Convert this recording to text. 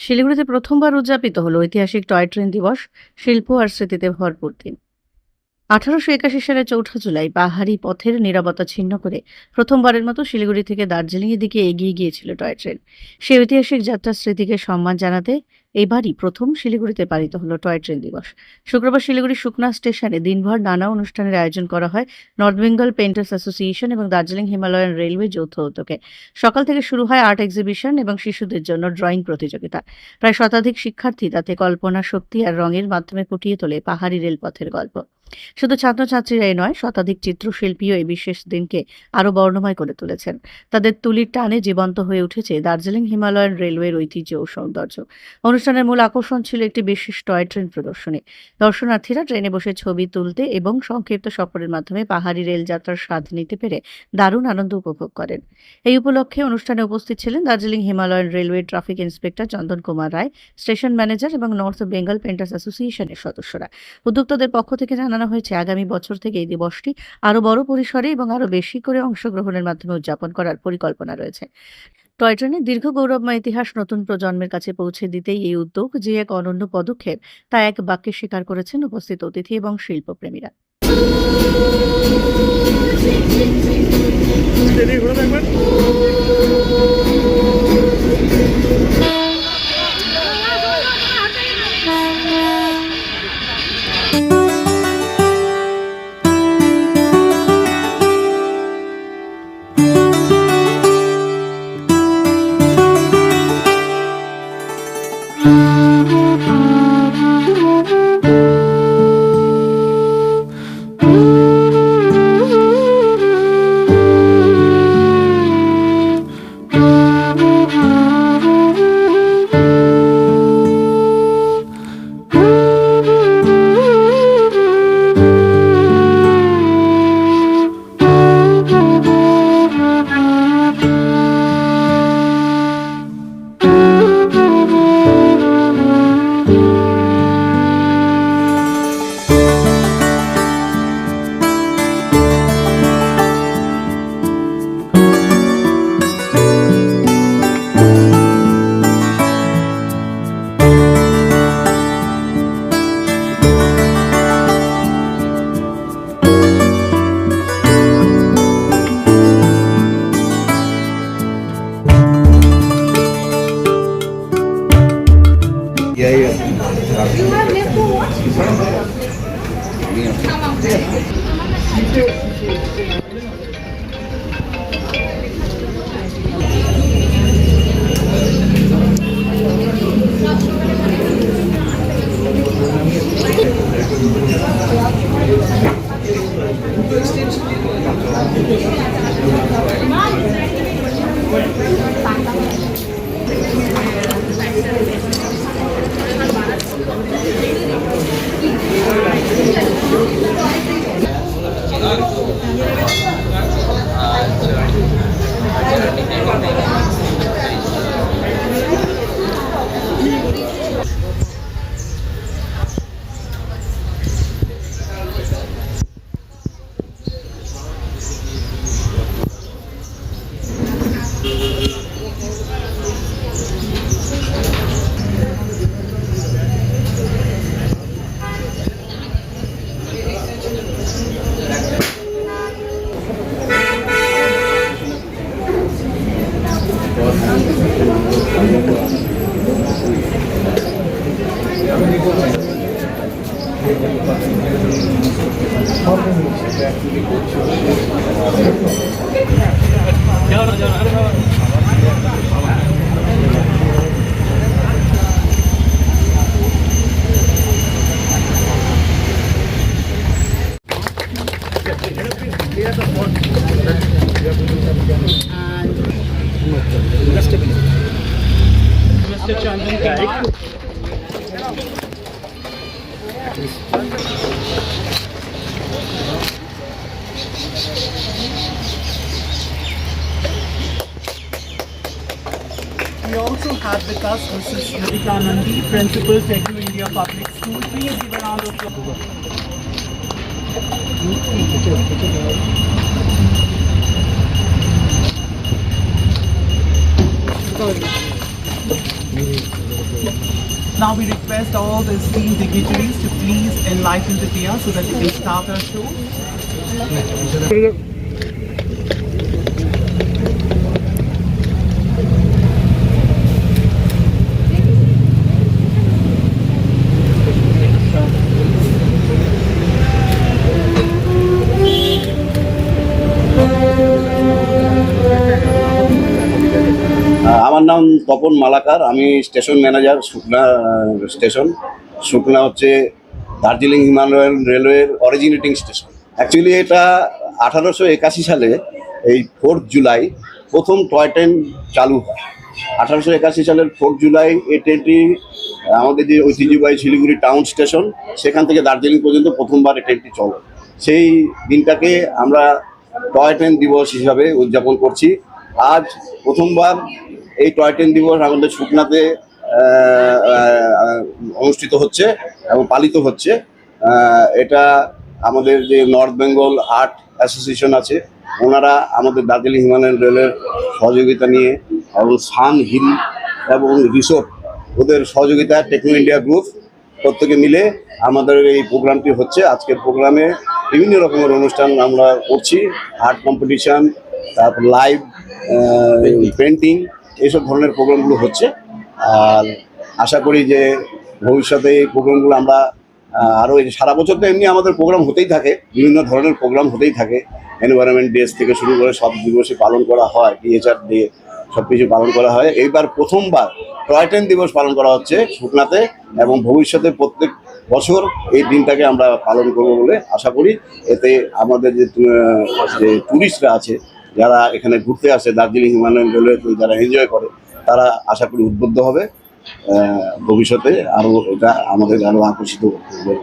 শিলিগুড়িতে প্রথমবার উদযাপিত হল ঐতিহাসিক টয় ট্রেন দিবস শিল্প আর স্মৃতিতে ভরপুর দিন। আঠারোশো একাশি সালে চৌঠা জুলাই পাহাড়ি পথের নিরাপত্তা ছিন্ন করে প্রথমবারের মতো শিলিগুড়ি থেকে দার্জিলিংয়ের দিকে এগিয়ে গিয়েছিল টয় ট্রেন। সে ঐতিহাসিক যাত্রার স্মৃতিকে সম্মান জানাতে এবারই প্রথম শিলিগুড়িতে পালিত হলো টয় ট্রেন দিবস। শুক্রবার শিলিগুড়ি সুকনা স্টেশনে দিনভর নানা অনুষ্ঠানের আয়োজন করা হয় নর্থ বেঙ্গল পেন্টার্স অ্যাসোসিয়েশন এবং দার্জিলিং হিমালয়ান রেলওয়ে যৌথ উদ্যোগে। সকাল থেকে শুরু হয় আর্ট এক্সিবিশন এবং শিশুদের জন্য ড্রয়িং প্রতিযোগিতা। প্রায় শতাধিক শিক্ষার্থী তাতে কল্পনা, শক্তি আর রঙের মাধ্যমে ফুটিয়ে তোলে পাহাড়ি রেলপথের গল্প। শুধু ছাত্রছাত্রীরাই নয়, শতাধিক চিত্রশিল্পীও এই বিশেষ দিনকে আরও বর্ণময় করে তুলেছেন। তাদের তুলির টানে জীবন্ত হয়ে উঠেছে দার্জিলিং হিমালয়ান রেলওয়ের ঐতিহ্য ও সৌন্দর্য। অনুষ্ঠানের মূল আকর্ষণ ছিল একটি বিশেষ টয় ট্রেন প্রদর্শনী। দর্শনার্থীরা ট্রেনে বসে ছবি তুলতে এবং সংক্ষিপ্ত সফরের মাধ্যমে পাহাড়ি রেলযাত্রার স্বাদ নিতে পেরে দারুণ আনন্দ উপভোগ করেন। এই উপলক্ষে অনুষ্ঠানে উপস্থিত ছিলেন Darjeeling Himalayan railway traffic inspector Chandan Kumar Roy, station manager এবং নর্থ বেঙ্গল পেন্টার্স অ্যাসোসিয়েশনের সদস্যরা। উদ্যোক্তাদের পক্ষ থেকে জানানো হয়েছে, আগামী বছর থেকে এই দিবসটি আরও বড় পরিসরে এবং আরও বেশি করে অংশগ্রহণের মাধ্যমে উদযাপন করার পরিকল্পনা রয়েছে। টয় ট্রেনের দীর্ঘ গৌরবময় ইতিহাস নতুন প্রজন্মের কাছে পৌঁছে দিতেই এই উদ্যোগ যে এক অনন্য পদক্ষেপ, তা এক বাক্যে স্বীকার করেছেন উপস্থিত অতিথি এবং শিল্পপ্রেমীরা। Thank you. Deus, Jesus. We also have with us Mrs. Yadika Nandi, Principal, Techno India Public School. Please give a round of applause. Now we request all the esteemed dignitaries to please enlighten the Diya so that we can start our show. নাম তপন মালাকার, আমি station manager শুকনা station. Sukna হচ্ছে Darjeeling Himalayan রেলওয়ের originating station. Actually এটা আঠারোশো একাশি সালে, এই ফোর্থ জুলাই প্রথম টয় ট্রেন চালু হয়। আঠারোশো একাশি সালের ফোর্থ জুলাই এই ট্রেনটি আমাদের যে ঐতিহ্যবাহী শিলিগুড়ি টাউন স্টেশন সেখান থেকে দার্জিলিং পর্যন্ত প্রথমবার এই ট্রেনটি চলে। সেই দিনটাকে আমরা টয় ট্রেন দিবস হিসাবে উদযাপন করছি। আজ প্রথমবার এই টয় ট্রেন দিবস আমাদের শুকনাতে অনুষ্ঠিত হচ্ছে এবং পালিত হচ্ছে। এটা আমাদের যে নর্থ বেঙ্গল আর্ট অ্যাসোসিয়েশন আছে, ওনারা আমাদের দার্জিলিং হিমালয়ান রেলের সহযোগিতা নিয়ে এবং সান হিল এবং রিসোর্ট, ওদের সহযোগিতা টেকনো ইন্ডিয়া গ্রুপ প্রত্যেকে মিলে আমাদের এই প্রোগ্রামটি হচ্ছে। আজকের প্রোগ্রামে বিভিন্ন রকমের অনুষ্ঠান আমরা করছি, আর্ট কম্পিটিশান, তারপর লাইভ পেন্টিং এইসব ধরনের প্রোগ্রামগুলো হচ্ছে। আর আশা করি যে ভবিষ্যতে এই প্রোগ্রামগুলো আমরা আরও সারা বছর তো এমনি আমাদের প্রোগ্রাম হতেই থাকে, বিভিন্ন ধরনের প্রোগ্রাম হতেই থাকে। এনভায়রনমেন্ট ডেজ থেকে শুরু করে সব দিবসে পালন করা হয় টিএচআর ডে সব কিছু পালন করা হয়। এইবার প্রথমবার টয় ট্রেন দিবস পালন করা হচ্ছে শুকনাতে এবং ভবিষ্যতে প্রত্যেক বছর এই দিনটাকে আমরা পালন করব বলে আশা করি। এতে আমাদের যে ট্যুরিস্টরা আছে যারা এখানে ঘুরতে আসে দার্জিলিং, হিমালয়ান রেলওয়েতে যারা এনজয় করে, তারা আশা করি উদ্বুদ্ধ হবে। ভবিষ্যতে আরও এটা আমাদের আরও আকর্ষিত করবে